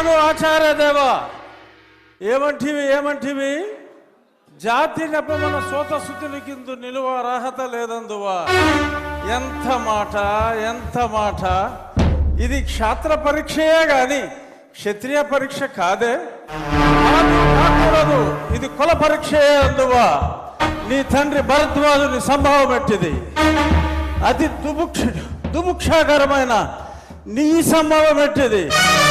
నను ఆచార్య దేవా. ఏమంటివి ఏమంటివి? జాతి నెపమన సోత శుద్ధిని కింద నిలువ అర్హత లేదందువా. ఎంత మాట ఎంత మాట. ఇది క్షాత్ర పరీక్షయే గాని క్షత్రియ పరీక్ష కాదే. కాకూడదు. ఇది కుల పరీక్షయే అందువా. నీ తండ్రి భరద్వాజుని సంభావం ఎట్టిది? అతి దుముక్ష దుముక్షాకరమైన నీ సంభవం ఎట్టిది?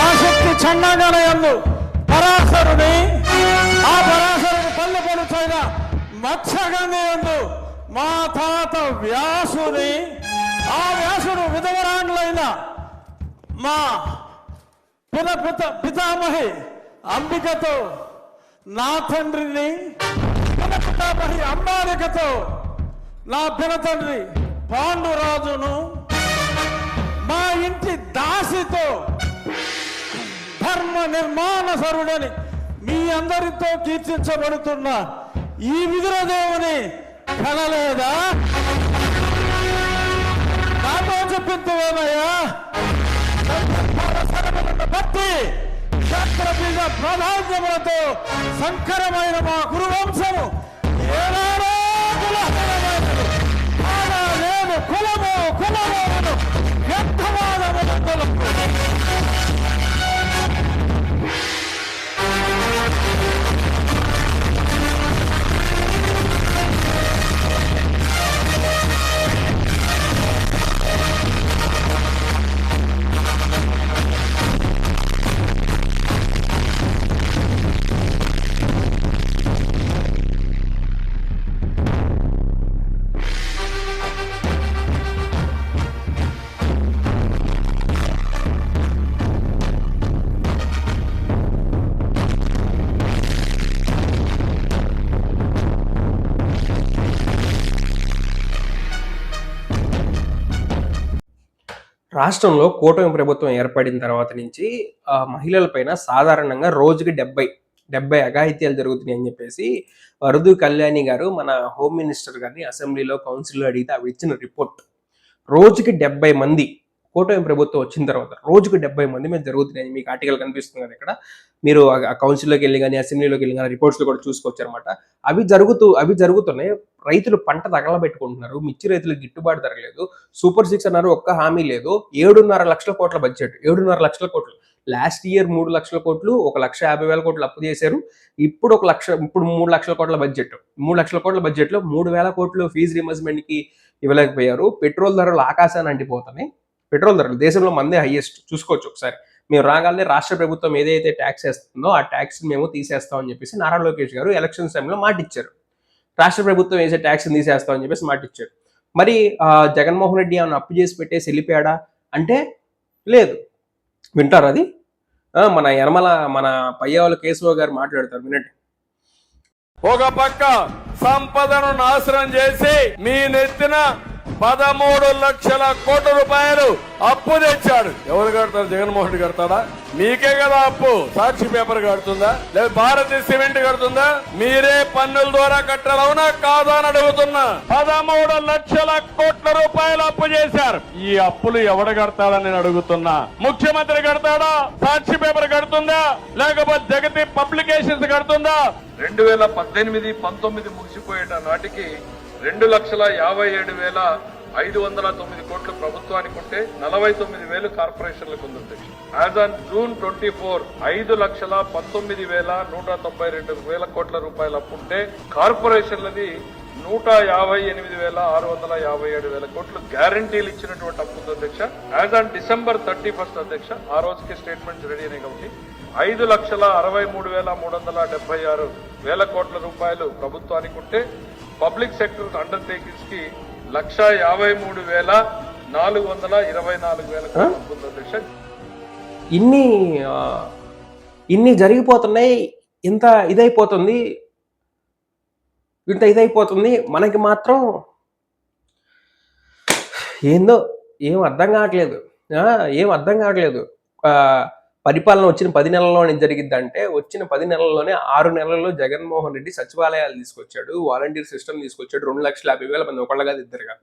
ఆసక్తి చండాగాలయందు పరాశరుని ఆ పరాశరుని పల్లె పడుచైన మత్స్యగంధియందు మా తాత వ్యాసుని ఆ వ్యాసుడు విధవరాండ్లైన మా పిత పిత పితామహి అంబికతో నా తండ్రిని పిన పితామహి అంబాలికతో నా పినతండ్రి పాండురాజును మా ఇంటి దాసితో ధర్మ నిర్మాణ సరుడని మీ అందరితో కీర్తించబడుతున్న ఈ విదురదేవుని కనలేదా? నాతో చెప్పిందేమయ్యా భక్తి క్షత్రబీజ ప్రాధాన్యములతో సంకరమైన మా గురువంశము రాష్ట్రంలో కూటమి ప్రభుత్వం ఏర్పడిన తర్వాత నుంచి మహిళలపైన సాధారణంగా రోజుకి డెబ్బై డెబ్బై అఘాయిత్యాలు జరుగుతున్నాయి అని చెప్పేసి వరదు కళ్యాణి గారు మన హోమ్ మినిస్టర్ గారిని అసెంబ్లీలో కౌన్సిల్లో అడిగితే ఆవిడ ఇచ్చిన రిపోర్ట్. రోజుకి డెబ్బై మంది కూటమి ప్రభుత్వం వచ్చిన తర్వాత రోజుకి డెబ్బై మంది మీద జరుగుతున్నాయి. మీకు ఆర్టికల్ కనిపిస్తుంది కదా ఇక్కడ. మీరు ఆ- కౌన్సిల్లోకి వెళ్ళి కానీ అసెంబ్లీలోకి వెళ్ళి కానీ రిపోర్ట్స్లో కూడా చూసుకోవచ్చు అనమాట అవి జరుగుతూ అవి జరుగుతున్నాయి. రైతులు పంట తగలబెట్టుకుంటున్నారు. మిర్చి రైతులకు గిట్టుబాటు ధరలేదు సూపర్ సిక్స్ అన్నారు ఒక్క హామీ లేదు. ఏడున్నర లక్షల కోట్ల బడ్జెట్. ఏడున్నర లక్షల కోట్లు. లాస్ట్ ఇయర్ మూడు లక్షల కోట్లు ఒక లక్ష యాభై వేల కోట్లు అప్పు చేశారు. ఇప్పుడు ఒక లక్ష ఇప్పుడు మూడు లక్షల కోట్ల బడ్జెట్. మూడు లక్షల కోట్ల బడ్జెట్లో మూడు వేల కోట్లు ఫీజు రిమర్స్మెంట్కి ఇవ్వలేకపోయారు. పెట్రోల్ ధరలు ఆకాశాన్ని అంటిపోతున్నాయి. పెట్రోల్ ధరలు దేశంలో మందే హైయెస్ట్ చూసుకోవచ్చు ఒకసారి. మేము రాగానే రాష్ట్ర ప్రభుత్వం ఏదైతే ట్యాక్స్ వేస్తుందో ఆ ట్యాక్స్ మేము తీసేస్తామని చెప్పేసి నారా లోకేష్ గారు ఎలక్షన్ టైంలో మాట ఇచ్చారు. రాష్ట్ర ప్రభుత్వం వేసే ట్యాక్స్ తీసేస్తామని చెప్పేసి మాట ఇచ్చారు. మరి ఆ, జగన్మోహన్ రెడ్డి ఏమైనా అప్పు చేసి పెట్టేసి వెళ్ళిపోయాడా? అంటే లేదు. వింటారు అది? మన యనమల మన పయ్యావుల కేశవ గారు మాట్లాడతారు వినండి. ఒక పక్క సంపదను నాశనం చేసి మీ నెత్తిన పదమూడు లక్షల కోట్ల రూపాయలు అప్పు తెచ్చాడు. ఎవరు కడతారు? జగన్మోహన్ రెడ్డి కడతాడా? మీకే కదా అప్పు. సాక్షి పేపర్ కడుతుందా? లేదా భారతీయ సిమెంట్ కడుతుందా? మీరే పన్నుల ద్వారా కట్టారు అవునా? కాదా అని అడుగుతున్నా. పదమూడు లక్షల కోట్ల రూపాయలు అప్పు చేశారు. ఈ అప్పులు ఎవడు కడతాడని నేను అడుగుతున్నా. ముఖ్యమంత్రి కడతాడా? సాక్షి పేపర్ కడుతుందా? లేకపోతే జగతి పబ్లికేషన్స్ కడుతుందా? రెండు వేల పద్దెనిమిది పంతొమ్మిది ముగిసిపోయేట నాటికి రెండు లక్షల యాభై ఏడు వేల ఐదు వందల తొమ్మిది కోట్లు ప్రభుత్వానికి ఉంటే నలభై తొమ్మిది వేలు కార్పొరేషన్లకు ఉంది as on June twenty four ఐదు లక్షల పంతొమ్మిది వేల నూట తొంభై రెండు వేల కోట్ల రూపాయల అప్పు ఉంటే కార్పొరేషన్లది నూట యాభై ఎనిమిది వేల ఆరు వందల యాభై ఏడు వేల కోట్లు గ్యారంటీలు ఇచ్చినటువంటి అప్పు ఉంది అధ్యక్ష. As on December thirty first అధ్యక్ష ఆ రోజుకి స్టేట్మెంట్స్ రెడీ అయినాయి కాబట్టి ఐదు లక్షల అరవై మూడు వేల మూడు వందల డెబ్బై ఆరు వేల కోట్ల రూపాయలు ప్రభుత్వానికి ఉంటే పబ్లిక్ సెక్టర్ అండర్టేకింగ్స్కి లక్ష యాభై మూడు వేల నాలుగు వందల ఇరవై నాలుగు వేల ఇన్ని ఇన్ని జరిగిపోతున్నాయి ఇంత ఇదైపోతుంది ఇంత ఇదైపోతుంది మనకి మాత్రం ఏందో ఏం అర్థం కావట్లేదు. ఏం అర్థం కావట్లేదు. పరిపాలన వచ్చిన పది నెలల్లోనే జరిగిద్దంటే వచ్చిన పది నెలల్లోనే ఆరు నెలల్లో జగన్మోహన్ రెడ్డి సచివాలయాలు తీసుకొచ్చాడు వాలంటీర్ సిస్టమ్ తీసుకొచ్చాడు రెండు లక్షల యాభై వేల మంది ఒకళ్ళగా ఇద్దరుగా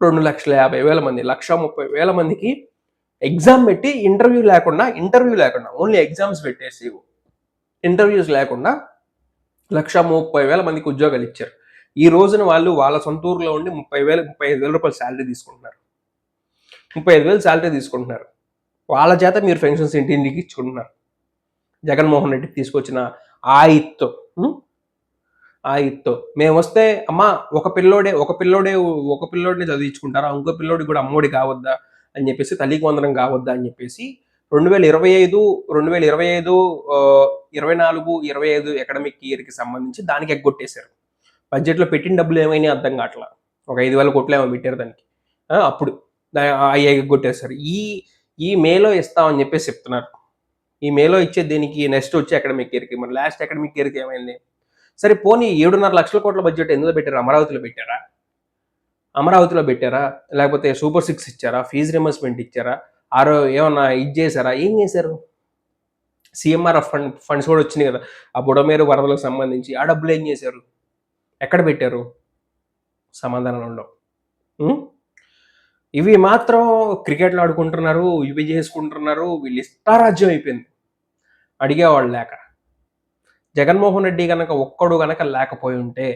రెండు లక్షల యాభై వేల మంది లక్ష ముప్పై వేల మందికి ఎగ్జామ్ పెట్టి ఇంటర్వ్యూ లేకుండా ఇంటర్వ్యూ లేకుండా ఓన్లీ ఎగ్జామ్స్ పెట్టేసి ఇంటర్వ్యూస్ లేకుండా లక్ష ముప్పై వేల మందికి ఉద్యోగాలు ఇచ్చారు. ఈ రోజున వాళ్ళు వాళ్ళ సొంత ఊర్లో ఉండి ముప్పై వేలు ముప్పై ఐదు వేల రూపాయలు శాలరీ తీసుకుంటున్నారు. ముప్పై ఐదు వేలు శాలరీ తీసుకుంటున్నారు. వాళ్ళ చేత మీరు పెన్షన్స్ ఇంటింటికి ఇచ్చుకుంటున్నారు. జగన్మోహన్ రెడ్డి తీసుకొచ్చిన ఆ ఇత్తో ఆ ఇత్తో. మేము వస్తే అమ్మా ఒక పిల్లోడే ఒక పిల్లోడే ఒక పిల్లోడిని చదివించుకుంటారా? ఇంకో పిల్లోడి కూడా అమ్మోడి కావద్దా? అని చెప్పేసి తల్లికి వందనం కావద్దా? అని చెప్పేసి రెండు వేల ఇరవై ఐదు రెండు వేల ఇరవై ఐదు ఇరవై నాలుగు ఇరవై ఐదు అకాడమిక్ ఇయర్కి సంబంధించి దానికి ఎగ్గొట్టేశారు. బడ్జెట్లో పెట్టిన డబ్బులు ఏమైనా అర్థం కావట్లా? ఒక ఐదు వేల కోట్లు ఏమో పెట్టారు దానికి. అప్పుడు అవి ఎగ్గొట్టేశారు. ఈ ఈ మేలో ఇస్తామని చెప్పేసి చెప్తున్నారు. ఈ మేలో ఇచ్చే దీనికి నెక్స్ట్ వచ్చే అకాడమిక్ ఇయర్కి మరి లాస్ట్ అకాడమిక్ ఇయర్కి ఏమైంది? సరే పోనీ ఏడున్నర లక్షల కోట్ల బడ్జెట్ ఎందులో పెట్టారు? అమరావతిలో పెట్టారా? అమరావతిలో పెట్టారా? లేకపోతే సూపర్ సిక్స్ ఇచ్చారా? ఫీజు రిమర్స్మెంట్ ఇచ్చారా? ఆరో ఏమన్నా ఇది చేశారా? ఏం చేశారు? సిఎంఆర్ఎఫ్ ఫండ్ ఫండ్స్ కూడా వచ్చినాయి కదా. ఆ బుడమేరు వరదలకు సంబంధించి ఆ డబ్బులు ఏం చేశారు? ఎక్కడ పెట్టారు? సమాధానం ఉండవు ఇవి మాత్రం క్రికెట్లు ఆడుకుంటున్నారు ఇవి చేసుకుంటున్నారు వీళ్ళు ఇష్టారాజ్యం అయిపోయింది. అడిగేవాళ్ళు లేక. జగన్మోహన్ రెడ్డి కనుక ఒక్కడు కనుక లేకపోయి ఉంటే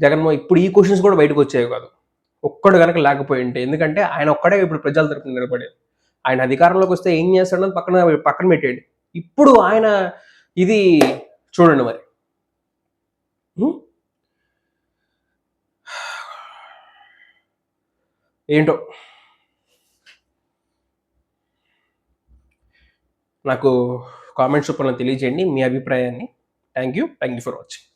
జగన్మోహన్ ఇప్పుడు ఈ క్వశ్చన్స్ కూడా బయటకు వచ్చేవి కాదు. ఒక్కడు కనుక లేకపోయి ఉంటే ఎందుకంటే ఆయన ఒక్కడే ఇప్పుడు ప్రజల తరపున నిలబడేది. ఆయన అధికారంలోకి వస్తే ఏం చేస్తాడని పక్కన పక్కన పెట్టేయండి. ఇప్పుడు ఆయన ఇది చూడండి మరి. ఏంటో? నాకు కామెంట్స్ రూపంలో తెలియజేయండి మీ అభిప్రాయాన్ని. Thank you thank you for watching